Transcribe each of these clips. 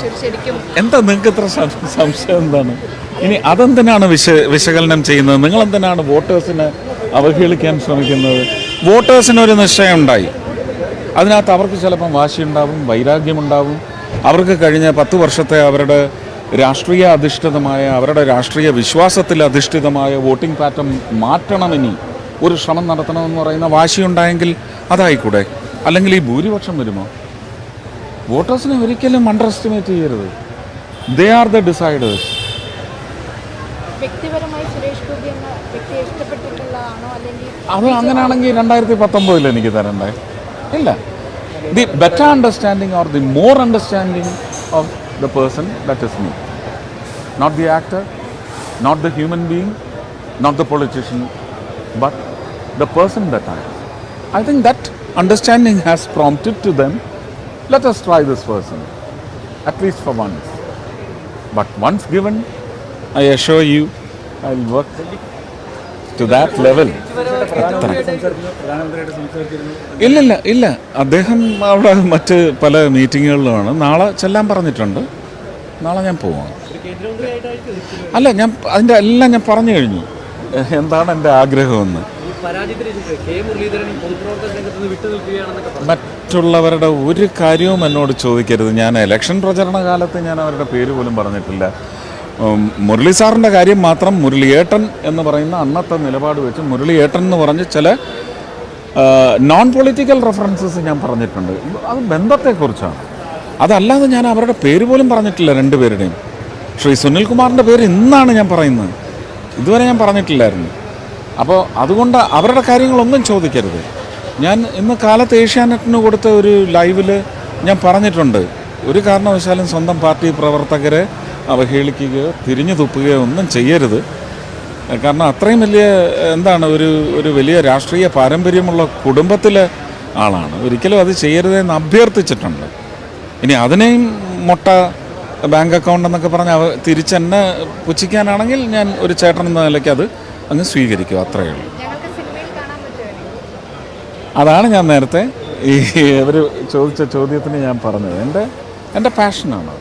ശരി- ശരിക്കും എന്താ നിങ്ങൾക്ക് ഇത്ര സംശയം എന്താണ്? ഇനി അതെന്തിനാണ് വിശ വിശകലനം ചെയ്യുന്നത്? നിങ്ങൾ എന്തിനാണ് വോട്ടേഴ്സിനെ അവഹേളിക്കാൻ ശ്രമിക്കുന്നത്? വോട്ടേഴ്സിന് ഒരു നിശ്ചയം ഉണ്ടായി അതിനകത്ത് അവർക്ക് ചിലപ്പം വാശിയുണ്ടാവും വൈരാഗ്യമുണ്ടാവും. അവർക്ക് കഴിഞ്ഞ പത്ത് വർഷത്തെ അവരുടെ രാഷ്ട്രീയ അധിഷ്ഠിതമായ അവരുടെ രാഷ്ട്രീയ വിശ്വാസത്തിൽ അധിഷ്ഠിതമായ വോട്ടിംഗ് പാറ്റേൺ മാറ്റണമെനി. ഒരു ശ്രമം നടത്തണമെന്ന് പറയുന്ന വാശിയുണ്ടായെങ്കിൽ അതായിക്കൂടെ? അല്ലെങ്കിൽ ഈ ഭൂരിപക്ഷം വരുമോ? വോട്ടേഴ്സിനെ ഒരിക്കലും അണ്ടർ എസ്റ്റിമേറ്റ് ചെയ്യരുത് ദേ ആർ ദ ഡിസൈഡേഴ്സ് അത് അങ്ങനെയാണെങ്കിൽ രണ്ടായിരത്തി പത്തൊമ്പതിൽ എനിക്ക് തരണ്ടേ? ഇല്ല. The better understanding or the more understanding of the person that is me not the actor not the human being not the politician but the person that act I think that understanding has prompted to them let us try this person at least for once. But once given i assure you i'll work to that level. അത്ര ഇല്ലില്ല ഇല്ല. അദ്ദേഹം അവിടെ മറ്റ് പല മീറ്റിങ്ങുകളിലുമാണ്. നാളെ ചെല്ലാൻ പറഞ്ഞിട്ടുണ്ട്. നാളെ ഞാൻ പോവാം. അല്ല ഞാൻ അതിന്റെ എല്ലാം ഞാൻ പറഞ്ഞു കഴിഞ്ഞു. എന്താണ് എന്റെ ആഗ്രഹമെന്ന്? മറ്റുള്ളവരുടെ ഒരു കാര്യവും എന്നോട് ചോദിക്കരുത്. ഞാൻ ഇലക്ഷൻ പ്രചരണ കാലത്ത് ഞാൻ അവരുടെ പേര് പോലും പറഞ്ഞിട്ടില്ല. മുരളി സാറിന്റെ കാര്യം മാത്രം മുരളിയേട്ടൻ എന്ന് പറയുന്ന അന്നത്തെ നിലപാട് വെച്ച് മുരളിയേട്ടൻ എന്ന് പറഞ്ഞ് ചില നോൺ പൊളിറ്റിക്കൽ റെഫറൻസസ് ഞാൻ പറഞ്ഞിട്ടുണ്ട്. അത് ബന്ധത്തെക്കുറിച്ചാണ്. അതല്ലാതെ ഞാൻ അവരുടെ പേര് പോലും പറഞ്ഞിട്ടില്ല രണ്ടുപേരുടെയും. ശ്രീ സുനിൽകുമാറിന്റെ പേര് ഇന്നാണ് ഞാൻ പറയുന്നത്. ഇതുവരെ ഞാൻ പറഞ്ഞിട്ടില്ലായിരുന്നു. അപ്പോൾ അതുകൊണ്ട് അവരുടെ കാര്യങ്ങളൊന്നും ചോദിക്കരുത്. ഞാൻ ഇന്ന് കാലത്ത് ഏഷ്യാനെറ്റിന് കൊടുത്ത ഒരു ലൈവിൽ ഞാൻ പറഞ്ഞിട്ടുണ്ട്. ഒരു കാരണവശാലും സ്വന്തം പാർട്ടി പ്രവർത്തകരെ അവഹേളിക്കുകയോ തിരിഞ്ഞു തുപ്പുകയോ ഒന്നും ചെയ്യരുത്. കാരണം അത്രയും വലിയ എന്താണ് ഒരു ഒരു വലിയ രാഷ്ട്രീയ പാരമ്പര്യമുള്ള കുടുംബത്തിലെ ആളാണ്. ഒരിക്കലും അത് ചെയ്യരുതെന്ന് അഭ്യർത്ഥിച്ചിട്ടുണ്ട്. ഇനി അതിനെയും മുട്ട ബാങ്ക് അക്കൗണ്ട് എന്നൊക്കെ പറഞ്ഞ് തിരിച്ചെന്നെ പുച്ഛിക്കാനാണെങ്കിൽ ഞാൻ ഒരു ചേട്ടൻ എന്ന നിലയ്ക്ക് അത് അങ്ങ് സ്വീകരിക്കും അത്രയേ ഉള്ളൂ. അതാണ് ഞാൻ നേരത്തെ ഈ ഇവർ ചോദിച്ച ചോദ്യത്തിന് ഞാൻ പറഞ്ഞത്. എന്റെ എന്റെ പാഷനാണ്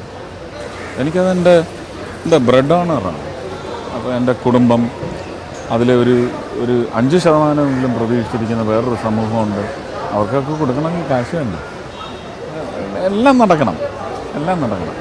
എനിക്കതെന്റെ എന്റെ ബ്രെഡ് ഓണറാണ് അപ്പോൾ എന്റെ കുടുംബം അതിലെ ഒരു ഒരു അഞ്ച് ശതമാനമെങ്കിലും പ്രതീക്ഷിച്ചിരിക്കുന്ന വേറൊരു സമൂഹമുണ്ട്. അവർക്കൊക്കെ കൊടുക്കണമെങ്കിൽ കാശ് തന്നെ എല്ലാം നടക്കണം. എല്ലാം നടക്കണം.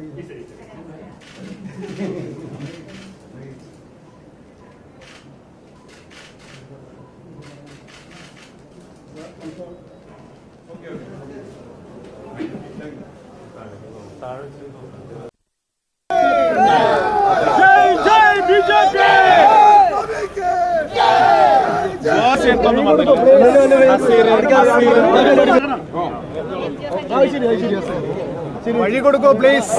있어요, 있어요. 아, 시리야, 시리야. വഴി കൊടുക്കോ പ്ലീസ്